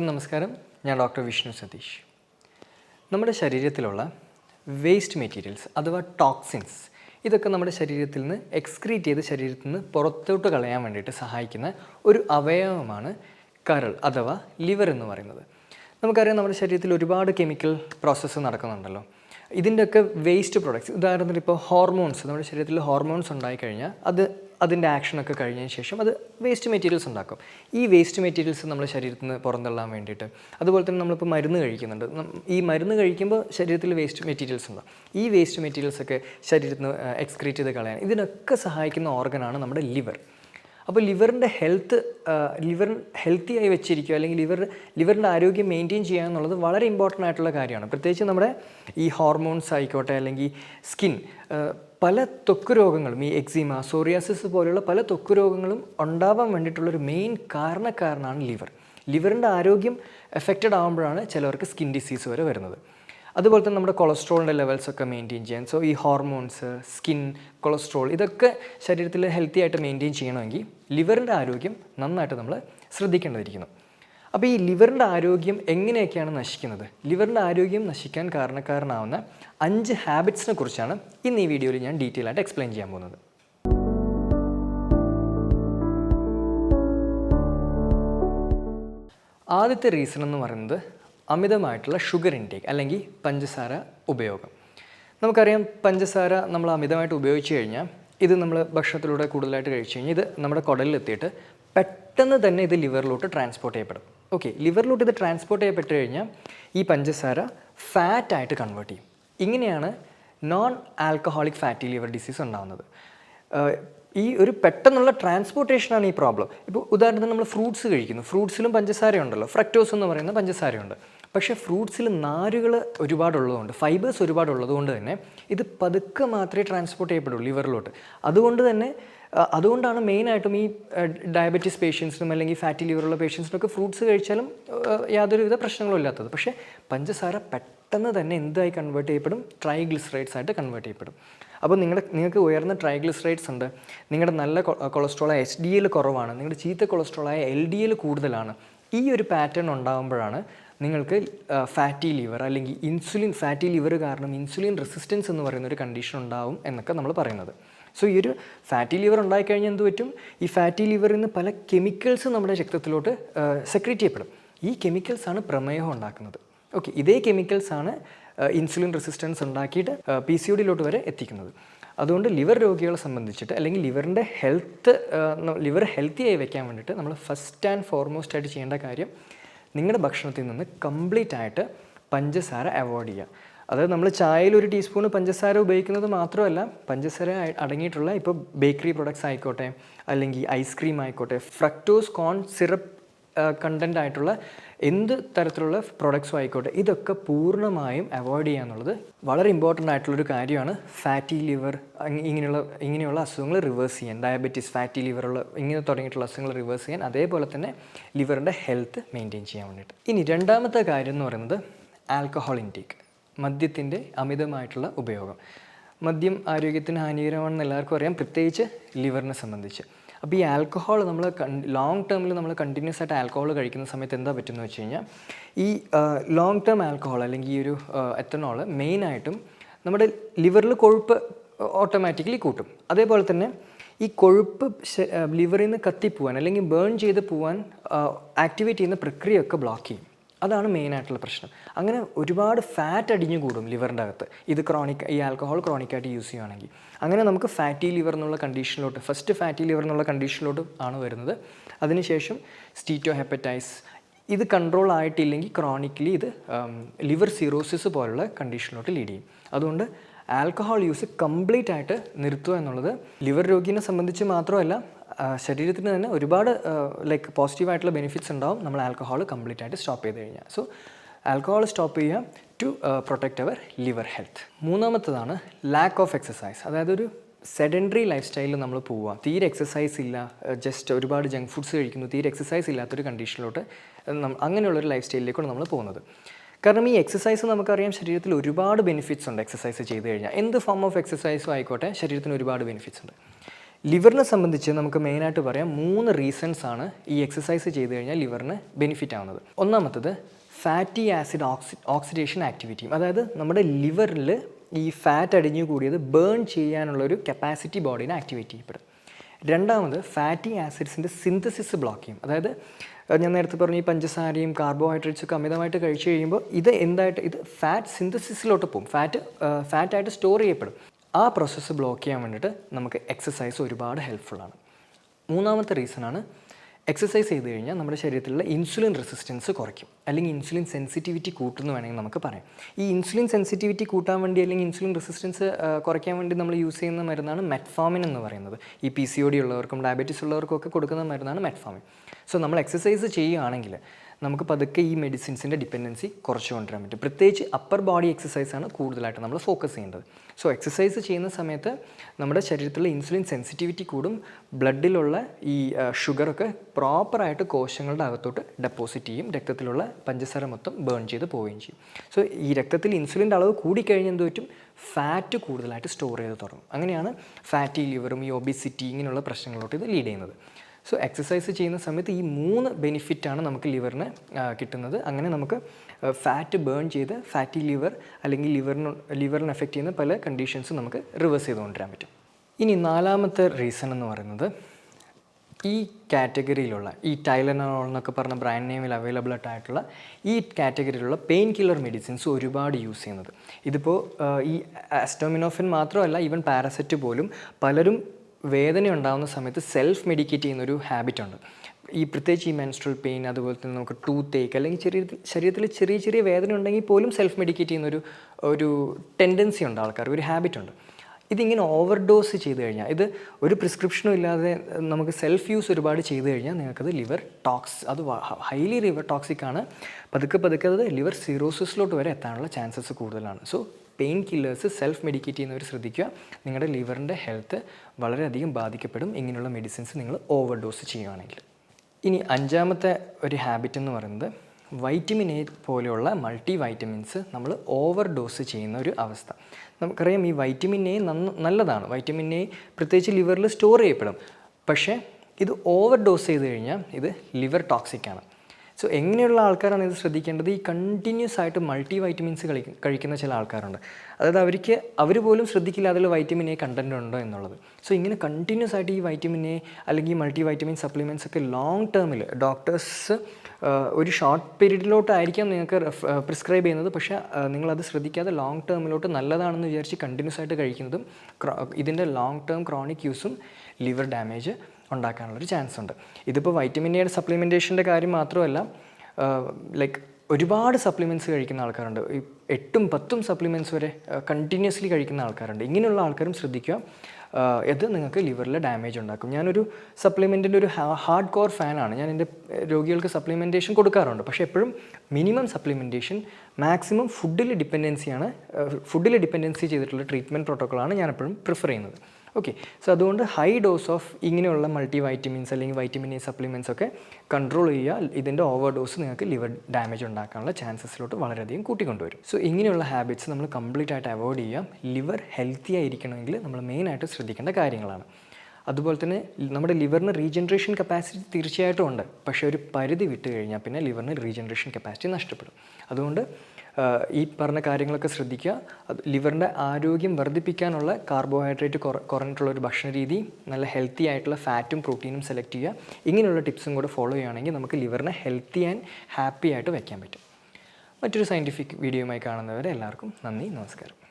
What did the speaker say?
നമസ്കാരം. ഞാൻ ഡോക്ടർ വിഷ്ണു സതീഷ്. നമ്മുടെ ശരീരത്തിലുള്ള വേസ്റ്റ് മെറ്റീരിയൽസ് അഥവാ ടോക്സിൻസ് ഇതൊക്കെ നമ്മുടെ ശരീരത്തിൽ നിന്ന് എക്സ്ക്രീറ്റ് ചെയ്ത് ശരീരത്തിൽ നിന്ന് പുറത്തോട്ട് കളയാൻ വേണ്ടിയിട്ട് സഹായിക്കുന്ന ഒരു അവയവമാണ് കരൾ അഥവാ ലിവർ എന്ന് പറയുന്നത്. നമുക്കറിയാം നമ്മുടെ ശരീരത്തിൽ ഒരുപാട് കെമിക്കൽ പ്രോസസ്സ് നടക്കുന്നുണ്ടല്ലോ. ഇതിന്റെയൊക്കെ വേസ്റ്റ് പ്രൊഡക്ട്സ് ഉദാഹരണത്തിന് ഇപ്പോൾ ഹോർമോൺസ് നമ്മുടെ ശരീരത്തിൽ ഹോർമോൺസ് ഉണ്ടായിക്കഴിഞ്ഞാൽ അത് അതിന്റെ ആക്ഷനൊക്കെ കഴിഞ്ഞതിന് ശേഷം അത് വേസ്റ്റ് മെറ്റീരിയൽസ് ഉണ്ടാക്കും. ഈ വേസ്റ്റ് മെറ്റീരിയൽസ് നമ്മുടെ ശരീരത്തിൽ നിന്ന് പുറന്തള്ളാൻ വേണ്ടിയിട്ട്. അതുപോലെ തന്നെ നമ്മളിപ്പോൾ മരുന്ന് കഴിക്കുന്നുണ്ട്. ഈ മരുന്ന് കഴിക്കുമ്പോൾ ശരീരത്തിൽ വേസ്റ്റ് മെറ്റീരിയൽസ് ഉണ്ടാകും ഈ വേസ്റ്റ് മെറ്റീരിയൽസ് ഒക്കെ ശരീരത്തിൽ എക്സ്ക്രീറ്റ് ചെയ്ത് കളയാൻ ഇതിനൊക്കെ സഹായിക്കുന്ന ഓർഗനാണ് നമ്മുടെ ലിവർ. അപ്പോൾ ലിവറിന്റെ ഹെൽത്ത് ലിവർ ഹെൽത്തി ആയി വെച്ചിരിക്കുക അല്ലെങ്കിൽ ലിവർ ലിവറിന്റെ ആരോഗ്യം മെയിന്റെയിൻ ചെയ്യുക എന്നുള്ളത് വളരെ ഇമ്പോർട്ടന്റ് ആയിട്ടുള്ള കാര്യമാണ്. പ്രത്യേകിച്ച് നമ്മുടെ ഈ ഹോർമോൺസ് ആയിക്കോട്ടെ അല്ലെങ്കിൽ സ്കിൻ പല ത്വക്ക് രോഗങ്ങളും ഈ എക്സിമ സോറിയാസിസ് പോലെയുള്ള പല ത്വക്ക് രോഗങ്ങളും ഉണ്ടാവാൻ വേണ്ടിയിട്ടുള്ളൊരു മെയിൻ കാരണക്കാരനാണ് ലിവർ. ലിവറിന്റെ ആരോഗ്യം എഫക്റ്റഡ് ആകുമ്പോഴാണ് ചിലവർക്ക് സ്കിൻ ഡിസീസ് വരെ വരുന്നത്. അതുപോലെ തന്നെ നമ്മുടെ കൊളസ്ട്രോളിന്റെ ലെവൽസ് ഒക്കെ മെയിന്റെയിൻ ചെയ്യാൻ. സോ ഈ ഹോർമോൺസ് സ്കിൻ കൊളസ്ട്രോൾ ഇതൊക്കെ ശരീരത്തിൽ ഹെൽത്തി ആയിട്ട് മെയിന്റെയിൻ ചെയ്യണമെങ്കിൽ ലിവറിന്റെ ആരോഗ്യം നന്നായിട്ട് നമ്മൾ ശ്രദ്ധിക്കേണ്ടതിരിക്കുന്നു. അപ്പോൾ ഈ ലിവറിന്റെ ആരോഗ്യം എങ്ങനെയൊക്കെയാണ് നശിക്കുന്നത്? ലിവറിന്റെ ആരോഗ്യം നശിക്കാൻ കാരണക്കാരനാവുന്ന അഞ്ച് ഹാബിറ്റ്സിനെ കുറിച്ചാണ് ഇന്ന് ഈ വീഡിയോയിൽ ഞാൻ ഡീറ്റെയിൽ ആയിട്ട് എക്സ്പ്ലെയിൻ ചെയ്യാൻ പോകുന്നത്. ആദ്യത്തെ റീസൺ എന്ന് പറയുന്നത് അമിതമായിട്ടുള്ള ഷുഗർ ഇൻടേക്ക് അല്ലെങ്കിൽ പഞ്ചസാര ഉപയോഗം. നമുക്കറിയാം പഞ്ചസാര നമ്മൾ അമിതമായിട്ട് ഉപയോഗിച്ച് കഴിഞ്ഞാൽ ഇത് നമ്മൾ ഭക്ഷണത്തിലൂടെ കൂടുതലായിട്ട് കഴിച്ചു കഴിഞ്ഞാൽ ഇത് നമ്മുടെ കുടലിലെത്തിയിട്ട് പെട്ടെന്ന് തന്നെ ഇത് ലിവറിലോട്ട് ട്രാൻസ്പോർട്ട് ചെയ്യപ്പെടും. ഓക്കെ ലിവറിലോട്ട് ഇത് ട്രാൻസ്പോർട്ട് ചെയ്യപ്പെട്ട് കഴിഞ്ഞാൽ ഈ പഞ്ചസാര ഫാറ്റായിട്ട് കൺവേർട്ട് ചെയ്യും. ഇങ്ങനെയാണ് non alcoholic fatty liver disease ഉണ്ടാകുന്നത് ഈ ഒരു പെട്ടെന്നുള്ള ട്രാൻസ്പോർട്ടേഷനാണ് ഈ പ്രോബ്ലം ഇപ്പോൾ ഉദാഹരണത്തിന് നമ്മൾ ഫ്രൂട്ട്സ് കഴിക്കുന്നു. ഫ്രൂട്ട്സിലും പഞ്ചസാര ഉണ്ടല്ലോ ഫ്രക്ടോസ് എന്ന് പറയുന്ന പഞ്ചസാരയുണ്ട്. പക്ഷേ ഫ്രൂട്ട്സിൽ നാരുകൾ ഒരുപാടുള്ളതുകൊണ്ട് ഫൈബേഴ്സ് ഒരുപാടുള്ളതുകൊണ്ട് തന്നെ ഇത് പതുക്കെ മാത്രമേ ട്രാൻസ്പോർട്ട് ചെയ്യപ്പെടുള്ളൂ ലിവറിലോട്ട് അതുകൊണ്ട് തന്നെ അതുകൊണ്ടാണ് മെയിനായിട്ടും ഈ ഡയബറ്റീസ് പേഷ്യൻസിനും അല്ലെങ്കിൽ ഫാറ്റി ലിവറുള്ള പേഷ്യൻസിനൊക്കെ ഫ്രൂട്ട്സ് കഴിച്ചാലും യാതൊരുവിധ പ്രശ്നങ്ങളും ഇല്ലാത്തത്. പക്ഷേ പഞ്ചസാര പെട്ടെന്ന് തന്നെ എന്തായി കൺവേർട്ട് ചെയ്യപ്പെടും? ട്രൈഗ്ലിസറൈഡ്സ് ആയിട്ട് കൺവേർട്ട് ചെയ്യപ്പെടും. അപ്പോൾ നിങ്ങളുടെ നിങ്ങൾക്ക് ഉയർന്ന ട്രൈഗ്ലിസറൈഡ്സ് ഉണ്ട്. നിങ്ങളുടെ നല്ല കൊളസ്ട്രോളായ എച്ച് ഡി എൽ കുറവാണ്. നിങ്ങളുടെ ചീത്ത കൊളസ്ട്രോളായ എൽ ഡി എൽ കൂടുതലാണ്. ഈ ഒരു പാറ്റേൺ ഉണ്ടാകുമ്പോഴാണ് നിങ്ങൾക്ക് ഫാറ്റി ലിവർ അല്ലെങ്കിൽ ഇൻസുലിൻ ഫാറ്റി ലിവർ കാരണം ഇൻസുലിൻ റെസിസ്റ്റൻസ് എന്ന് പറയുന്ന ഒരു കണ്ടീഷൻ ഉണ്ടാവും എന്നൊക്കെ നമ്മൾ പറയുന്നത്. സോ ഈ ഒരു ഫാറ്റി ലിവർ ഉണ്ടായിക്കഴിഞ്ഞാൽ എന്ത് പറ്റും? ഈ ഫാറ്റി ലിവറിൽ നിന്ന് പല കെമിക്കൽസ് നമ്മുടെ രക്തത്തിലോട്ട് സെക്രീറ്റ് ചെയ്യപ്പെടും. ഈ കെമിക്കൽസാണ് പ്രമേഹം ഉണ്ടാക്കുന്നത്. ഓക്കെ ഇതേ കെമിക്കൽസാണ് ഇൻസുലിൻ റെസിസ്റ്റൻസ് ഉണ്ടാക്കിയിട്ട് പി സി ഒഡിയിലോട്ട് വരെ എത്തിക്കുന്നത്. അതുകൊണ്ട് ലിവർ രോഗികളെ സംബന്ധിച്ചിട്ട് അല്ലെങ്കിൽ ലിവറിന്റെ ഹെൽത്ത് ലിവർ ഹെൽത്തി ആയി വെക്കാൻ വേണ്ടിയിട്ട് നമ്മൾ ഫസ്റ്റ് ആൻഡ് ഫോർമോസ്റ്റ് ആയിട്ട് ചെയ്യേണ്ട കാര്യം നിങ്ങളുടെ ഭക്ഷണത്തിൽ നിന്ന് കംപ്ലീറ്റ് ആയിട്ട് പഞ്ചസാര അവോയ്ഡ് ചെയ്യുക. അതായത് നമ്മൾ ചായയിൽ ഒരു ടീസ്പൂൺ പഞ്ചസാര ഉപയോഗിക്കുന്നത് മാത്രമല്ല പഞ്ചസാര അടങ്ങിയിട്ടുള്ള ഇപ്പോൾ ബേക്കറി പ്രൊഡക്ട്സ് ആയിക്കോട്ടെ അല്ലെങ്കിൽ ഐസ്ക്രീം ആയിക്കോട്ടെ ഫ്രക്ടോസ് കോൺ സിറപ്പ് കണ്ടന്റ് ആയിട്ടുള്ള എന്ത് തരത്തിലുള്ള പ്രൊഡക്ട്സും ആയിക്കോട്ടെ ഇതൊക്കെ പൂർണമായും അവോയ്ഡ് ചെയ്യുക എന്നുള്ളത് വളരെ ഇമ്പോർട്ടന്റ് ആയിട്ടുള്ളൊരു കാര്യമാണ്. ഫാറ്റി ലിവർ ഇങ്ങനെയുള്ള ഇങ്ങനെയുള്ള അസുഖങ്ങൾ റിവേഴ്സ് ചെയ്യാൻ ഡയബറ്റീസ് ഫാറ്റി ലിവറുള്ള ഇങ്ങനെ തുടങ്ങിയിട്ടുള്ള അസുഖങ്ങൾ റിവേഴ്സ് ചെയ്യാൻ അതേപോലെ തന്നെ ലിവറിന്റെ ഹെൽത്ത് മെയിന്റെയിൻ ചെയ്യാൻ വേണ്ടിയിട്ട്. ഇനി രണ്ടാമത്തെ കാര്യം എന്ന് പറയുന്നത് ആൽക്കഹോൾ ഇൻടേക്ക് മദ്യത്തിന്റെ അമിതമായിട്ടുള്ള ഉപയോഗം. മദ്യം ആരോഗ്യത്തിന് ഹാനികരമാണെന്ന് എല്ലാവർക്കും അറിയാം. പ്രത്യേകിച്ച് ലിവറിനെ സംബന്ധിച്ച്. അപ്പോൾ ഈ ആൽക്കഹോൾ നമ്മൾ ലോങ് ടേമിൽ നമ്മൾ കണ്ടിന്യൂസ് ആയിട്ട് ആൽക്കഹോൾ കഴിക്കുന്ന സമയത്ത് എന്താ പറ്റുമെന്ന് വെച്ച് കഴിഞ്ഞാൽ ഈ ലോങ് ടേം ആൽക്കഹോൾ അല്ലെങ്കിൽ ഈ ഒരു എത്തനോൾ മെയിനായിട്ടും നമ്മുടെ ലിവറിൽ കൊഴുപ്പ് ഓട്ടോമാറ്റിക്കലി കൂട്ടും. അതേപോലെ തന്നെ ഈ കൊഴുപ്പ് ലിവറിൽ നിന്ന് കത്തിപ്പോവാൻ അല്ലെങ്കിൽ ബേൺ ചെയ്ത് പോവാൻ ആക്ടിവേറ്റ് ചെയ്യുന്ന പ്രക്രിയയൊക്കെ ബ്ലോക്ക് ചെയ്യും. അതാണ് മെയിനായിട്ടുള്ള പ്രശ്നം. അങ്ങനെ ഒരുപാട് ഫാറ്റ് അടിഞ്ഞു കൂടും ലിവറിന്റെ അകത്ത്. ഇത് ക്രോണിക് ഈ ആൽക്കഹോൾ ക്രോണിക്കായിട്ട് യൂസ് ചെയ്യുകയാണെങ്കിൽ അങ്ങനെ നമുക്ക് ഫാറ്റി ലിവർ എന്നുള്ള കണ്ടീഷനിലോട്ട് ഫസ്റ്റ് ഫാറ്റി ലിവർ എന്നുള്ള കണ്ടീഷനിലോട്ട് ആണ് വരുന്നത്. അതിനുശേഷം സ്റ്റീറ്റോ ഹെപ്പറ്റൈസ് ഇത് കൺട്രോൾ ആയിട്ടില്ലെങ്കിൽ ക്രോണിക്കലി ഇത് ലിവർ സിറോസിസ് പോലുള്ള കണ്ടീഷനിലോട്ട് ലീഡ് ചെയ്യും. അതുകൊണ്ട് ആൽക്കഹോൾ യൂസ് കംപ്ലീറ്റ് ആയിട്ട് നിർത്തുക എന്നുള്ളത് ലിവർ രോഗിനെ സംബന്ധിച്ച് മാത്രമല്ല ശരീരത്തിന് തന്നെ ഒരുപാട് ലൈക്ക് പോസിറ്റീവായിട്ടുള്ള ബെനിഫിറ്റ്സ് ഉണ്ടാവും. നമ്മൾ ആൽക്കഹോൾ കംപ്ലീറ്റ് ആയിട്ട് സ്റ്റോപ്പ് ചെയ്ത് കഴിഞ്ഞാൽ സോ ആൽക്കഹോൾ സ്റ്റോപ്പ് ചെയ്യുക to protect our liver health മൂന്നാമത്തതാണ് lack of exercise അതായത് ഒരു സെഡൻഡറി ലൈഫ് സ്റ്റൈലിൽ നമ്മൾ പോവുക. തീരെ എക്സസൈസ് ഇല്ല. ജസ്റ്റ് ഒരുപാട് ജങ്ക് ഫുഡ്സ് കഴിക്കുന്നു. തീരെ എക്സസൈസ് ഇല്ലാത്തൊരു കണ്ടീഷനിലോട്ട് അങ്ങനെയുള്ള ഒരു ലൈഫ് സ്റ്റൈലിലേക്കാണ് നമ്മൾ പോകുന്നത്. കാരണം ഈ എക്സസൈസ് നമുക്കറിയാം ശരീരത്തിൽ ഒരുപാട് ബെനിഫിറ്റ്സ് ഉണ്ട് എക്സസൈസ് ചെയ്ത് കഴിഞ്ഞാൽ എന്ത് ഫോം ഓഫ് എക്സസൈസും ആയിക്കോട്ടെ ശരീരത്തിന് ഒരുപാട് ബെനിഫിറ്റ്സ് ഉണ്ട്. ലിവറിനെ സംബന്ധിച്ച് നമുക്ക് മെയിനായിട്ട് പറയാം മൂന്ന് റീസൺസ് ആണ് ഈ എക്സസൈസ് ചെയ്ത് കഴിഞ്ഞാൽ ലിവറിന് ബെനിഫിറ്റ് ആവുന്നത്. ഒന്നാമത്തത് ഫാറ്റി ആസിഡ് ഓക്സി ഓക്സിഡേഷൻ ആക്ടിവിറ്റിയും അതായത് നമ്മുടെ ലിവറിൽ ഈ ഫാറ്റ് അടിഞ്ഞു കൂടിയത് ബേൺ ചെയ്യാനുള്ളൊരു കപ്പാസിറ്റി ബോഡീനെ ആക്ടിവേറ്റ് ചെയ്യപ്പെടും. രണ്ടാമത് ഫാറ്റി ആസിഡ്സിന്റെ സിന്തസിസ് ബ്ലോക്ക് ചെയ്യും. അതായത് ഞാൻ നേരത്തെ പറഞ്ഞു ഈ പഞ്ചസാരയും കാർബോഹൈഡ്രേറ്റ്സ് ഒക്കെ അമിതമായിട്ട് കഴിച്ചു കഴിയുമ്പോൾ ഇത് എന്തായിട്ട് ഇത് ഫാറ്റ് സിന്തസിസിലോട്ട് പോകും ഫാറ്റ് ഫാറ്റായിട്ട് സ്റ്റോർ ചെയ്യപ്പെടും. ആ പ്രോസസ്സ് ബ്ലോക്ക് ചെയ്യാൻ വേണ്ടിയിട്ട് നമുക്ക് എക്സസൈസ് ഒരുപാട് ഹെൽപ്ഫുള്ളാണ് മൂന്നാമത്തെ റീസണാണ് എക്സസൈസ് ചെയ്ത് കഴിഞ്ഞാൽ നമ്മുടെ ശരീരത്തിലുള്ള ഇൻസുലിൻ റെസിസ്റ്റൻസ് കുറയ്ക്കും. അല്ലെങ്കിൽ ഇൻസുലിൻ സെൻസിറ്റിവിറ്റി കൂട്ടുന്നു വേണമെങ്കിൽ നമുക്ക് പറയാം. ഈ ഇൻസുലിൻ സെൻസിറ്റിവിറ്റി കൂട്ടാൻ വേണ്ടി അല്ലെങ്കിൽ ഇൻസുലിൻ റെസിസ്റ്റൻസ് കുറയ്ക്കാൻ വേണ്ടി നമ്മൾ യൂസ് ചെയ്യുന്ന മരുന്നാണ് മെറ്റ്ഫോമിൻ എന്ന് പറയുന്നത്. ഈ പി സി ഒ ഡി ഉള്ളവർക്കും ഡയബറ്റീസ് ഉള്ളവർക്കും ഒക്കെ കൊടുക്കുന്ന മരുന്നാണ് മെറ്റ്ഫോമിൻ സോ നമ്മൾ എക്സസൈസ് ചെയ്യുകയാണെങ്കിൽ നമുക്ക് പതുക്കെ ഈ മെഡിസിൻസിന്റെ ഡിപ്പെൻഡൻസി കുറച്ച് കൊണ്ടുവരാൻ പറ്റും. പ്രത്യേകിച്ച് അപ്പർ ബോഡി എക്സസൈസാണ് കൂടുതലായിട്ട് നമ്മൾ ഫോക്കസ് ചെയ്യേണ്ടത്. സോ എക്സസൈസ് ചെയ്യുന്ന സമയത്ത് നമ്മുടെ ശരീരത്തിലുള്ള ഇൻസുലിൻ സെൻസിറ്റിവിറ്റി കൂടും ബ്ലഡിലുള്ള ഈ ഷുഗറൊക്കെ പ്രോപ്പറായിട്ട് കോശങ്ങളുടെ അകത്തോട്ട് ഡെപ്പോസിറ്റ് ചെയ്യും രക്തത്തിലുള്ള പഞ്ചസാര മൊത്തം ബേൺ ചെയ്ത് പോവുകയും ചെയ്യും. സോ ഈ രക്തത്തിൽ ഇൻസുലിന്റെ അളവ് കൂടിക്കഴിഞ്ഞാൽ എന്ത് പറ്റും? ഫാറ്റ് കൂടുതലായിട്ട് സ്റ്റോർ ചെയ്ത് തുടങ്ങും. അങ്ങനെയാണ് ഫാറ്റി ലിവറും ഈ ഒബിസിറ്റി ഇങ്ങനെയുള്ള പ്രശ്നങ്ങളിലോട്ട് ഇത് ലീഡ് ചെയ്യുന്നത്. സോ എക്സസൈസ് ചെയ്യുന്ന സമയത്ത് ഈ മൂന്ന് ബെനിഫിറ്റാണ് നമുക്ക് ലിവറിന് കിട്ടുന്നത്. അങ്ങനെ നമുക്ക് ഫാറ്റ് ബേൺ ചെയ്ത് ഫാറ്റി ലിവർ അല്ലെങ്കിൽ ലിവറിന് ലിവറിന് എഫക്റ്റ് ചെയ്യുന്ന പല കണ്ടീഷൻസും നമുക്ക് റിവേഴ്സ് ചെയ്ത് കൊണ്ടുവരാൻ പറ്റും. ഇനി നാലാമത്തെ റീസൺ എന്ന് പറയുന്നത് ഈ കാറ്റഗറിയിലുള്ള ഈ ടൈലനോൾ എന്നൊക്കെ പറഞ്ഞ ബ്രാൻഡ് നെയിമിൽ അവൈലബിൾ ആയിട്ടുള്ള ഈ കാറ്റഗറിയിലുള്ള പെയിൻ കില്ലർ മെഡിസിൻസ് ഒരുപാട് യൂസ് ചെയ്യുന്നത്. ഇതിപ്പോൾ ഈ അസ്റ്റോമിനോഫിൻ മാത്രമല്ല ഈവൻ പാരസെറ്റ് പോലും പലരും വേദന ഉണ്ടാകുന്ന സമയത്ത് സെൽഫ് മെഡിക്കേറ്റ് ചെയ്യുന്ന ഒരു ഹാബിറ്റ് ഉണ്ട്. ഈ പ്രത്യേകിച്ച് ഈ മെൻസ്ട്രൽ പെയിൻ അതുപോലെ തന്നെ നമുക്ക് ടൂത്ത് ഏക്ക് അല്ലെങ്കിൽ ചെറിയ ശരീരത്തിൽ ചെറിയ ചെറിയ വേദന ഉണ്ടെങ്കിൽ പോലും സെൽഫ് മെഡിക്കേറ്റ് ചെയ്യുന്ന ഒരു ടെൻഡൻസി ഉണ്ട് ആൾക്കാർ ഒരു ഹാബിറ്റ് ഉണ്ട്. ഇതിങ്ങനെ ഓവർ ഡോസ് ചെയ്ത് കഴിഞ്ഞാൽ ഇത് ഒരു പ്രിസ്ക്രിപ്ഷനും ഇല്ലാതെ നമുക്ക് സെൽഫ് യൂസ് ഒരുപാട് ചെയ്ത് കഴിഞ്ഞാൽ നിങ്ങൾക്കത് ലിവർ ടോക്സ് അത് ഹൈലി ലിവർ ടോക്സിക് ആണ്. പതുക്കെ പതുക്കെ അത് ലിവർ സീറോസിസിലോട്ട് വരെ എത്താനുള്ള ചാൻസസ് കൂടുതലാണ്. So pain killers self medicate ചെയ്യുന്നവർ ശ്രദ്ധിക്കുക. നിങ്ങളുടെ ലിവറിന്റെ ഹെൽത്ത് വളരെയധികം ബാധിക്കപ്പെടും. ഇങ്ങനെയുള്ള മെഡിസിൻസ് നിങ്ങൾ ഓവർ ഡോസ് ചെയ്യുകയാണെങ്കിൽ. ഇനി അഞ്ചാമത്തെ ഒരു ഹാബിറ്റ് എന്ന് പറയുന്നത് വൈറ്റമിൻ എ പോലെയുള്ള മൾട്ടി വൈറ്റമിൻസ് നമ്മൾ ഓവർ ഡോസ് ചെയ്യുന്ന ഒരു അവസ്ഥ. നമുക്കറിയാം ഈ വൈറ്റമിൻ എ നല്ലതാണ്. വൈറ്റമിൻ എ പ്രത്യേകിച്ച് ലിവറിൽ സ്റ്റോർ ചെയ്യപ്പെടും. പക്ഷേ ഇത് ഓവർ ഡോസ് ചെയ്ത് കഴിഞ്ഞാൽ ഇത് ലിവർ ടോക്സിക് ആണ്. സോ എങ്ങനെയുള്ള ആൾക്കാരാണ് ഇത് ശ്രദ്ധിക്കേണ്ടത്? ഈ കണ്ടിന്യൂസ് ആയിട്ട് മൾട്ടി വൈറ്റമിൻസ് കഴി കഴിക്കുന്ന ചില ആൾക്കാരുണ്ട്. അതായത് അവർക്ക് അവർ പോലും ശ്രദ്ധിക്കില്ല അതിൽ വൈറ്റമിൻ എ കണ്ടന്റ് ഉണ്ടോ എന്നുള്ളത്. സോ ഇങ്ങനെ കണ്ടിന്യൂസ് ആയിട്ട് ഈ വൈറ്റമിൻ എ അല്ലെങ്കിൽ മൾട്ടി വൈറ്റമിൻ സപ്ലിമെന്റ്സ് ഒക്കെ ലോങ് ടേമിൽ ഡോക്ടേഴ്സ് ഒരു ഷോർട്ട് പീരീഡിലോട്ടായിരിക്കാം നിങ്ങൾക്ക് പ്രിസ്ക്രൈബ് ചെയ്യുന്നത്. പക്ഷേ നിങ്ങളത് ശ്രദ്ധിക്കാതെ ലോങ് ടേമിലോട്ട് നല്ലതാണെന്ന് വിചാരിച്ച് കണ്ടിന്യൂസ് ആയിട്ട് കഴിക്കുന്നതും ഇതിന്റെ ലോങ് ടേം ക്രോണിക് യൂസും ലിവർ ഡാമേജ് ഉണ്ടാക്കാനുള്ളൊരു ചാൻസ് ഉണ്ട്. ഇതിപ്പോൾ വൈറ്റമിൻ എയുടെ സപ്ലിമെന്റേഷന്റെ കാര്യം മാത്രമല്ല ലൈക്ക് ഒരുപാട് സപ്ലിമെന്റ്സ് കഴിക്കുന്ന ആൾക്കാരുണ്ട്. ഈ എട്ടും പത്തും സപ്ലിമെന്റ്സ് വരെ കണ്ടിന്യൂസ്ലി കഴിക്കുന്ന ആൾക്കാരുണ്ട്. ഇങ്ങനെയുള്ള ആൾക്കാരും ശ്രദ്ധിക്കുക. ഇത് നിങ്ങൾക്ക് ലിവറിൽ ഡാമേജ് ഉണ്ടാക്കും. ഞാനൊരു സപ്ലിമെന്റിന്റെ ഒരു ഹാർഡ് കോർ ഫാനാണ് ഞാൻ എന്റെ രോഗികൾക്ക് സപ്ലിമെന്റേഷൻ കൊടുക്കാറുണ്ട്. പക്ഷേ എപ്പോഴും മിനിമം സപ്ലിമെന്റേഷൻ മാക്സിമം ഫുഡിൽ ഡിപ്പെൻഡൻസിയാണ് ഫുഡിൽ ഡിപ്പെൻഡൻസി ചെയ്തിട്ടുള്ള ട്രീറ്റ്മെന്റ് പ്രോട്ടോക്കോളാണ് ഞാൻ എപ്പോഴും പ്രിഫർ ചെയ്യുന്നത്. ഓക്കെ സോ അതുകൊണ്ട് ഹൈ ഡോസ് ഓഫ് ഇങ്ങനെയുള്ള മൾട്ടി വൈറ്റമിൻസ് അല്ലെങ്കിൽ വൈറ്റമിൻ എ സപ്ലിമെന്റ്സ് ഒക്കെ കൺട്രോൾ ചെയ്യുക ഇതിന്റെ ഓവർ ഡോസ് നിങ്ങൾക്ക് ലിവർ ഡാമേജ് ഉണ്ടാക്കാനുള്ള ചാൻസസിലോട്ട് വളരെയധികം കൂട്ടിക്കൊണ്ടുവരും. സോ ഇങ്ങനെയുള്ള ഹാബിറ്റ്സ് നമ്മൾ കംപ്ലീറ്റ് ആയിട്ട് അവോയ്ഡ് ചെയ്യാം ലിവർ ഹെൽത്തി ആയിരിക്കണമെങ്കിൽ നമ്മൾ മെയിനായിട്ട് ശ്രദ്ധിക്കേണ്ട കാര്യങ്ങളാണ്. അതുപോലെ തന്നെ നമ്മുടെ ലിവറിന് റീജനറേഷൻ കപ്പാസിറ്റി തീർച്ചയായിട്ടും ഉണ്ട്. പക്ഷേ ഒരു പരിധി വിട്ട് കഴിഞ്ഞാൽ പിന്നെ ലിവറിന് റീജനറേഷൻ കപ്പാസിറ്റി നഷ്ടപ്പെടും. അതുകൊണ്ട് ഈ പറഞ്ഞ കാര്യങ്ങളൊക്കെ ശ്രദ്ധിക്കുക. അത് ലിവറിന്റെ ആരോഗ്യം വർദ്ധിപ്പിക്കാനുള്ള കാർബോഹൈഡ്രേറ്റ് കുറ കുറഞ്ഞിട്ടുള്ള ഒരു ഭക്ഷണ രീതി നല്ല ഹെൽത്തി ആയിട്ടുള്ള ഫാറ്റും പ്രോട്ടീനും സെലക്ട് ചെയ്യുക. ഇങ്ങനെയുള്ള ടിപ്സും കൂടെ ഫോളോ ചെയ്യുകയാണെങ്കിൽ നമുക്ക് ലിവറിനെ ഹെൽത്തി ആൻഡ് ഹാപ്പി ആയിട്ട് വയ്ക്കാൻ പറ്റും. മറ്റൊരു സയന്റിഫിക് വീഡിയോയുമായി കാണുന്നവരെ എല്ലാവർക്കും നന്ദി നമസ്കാരം.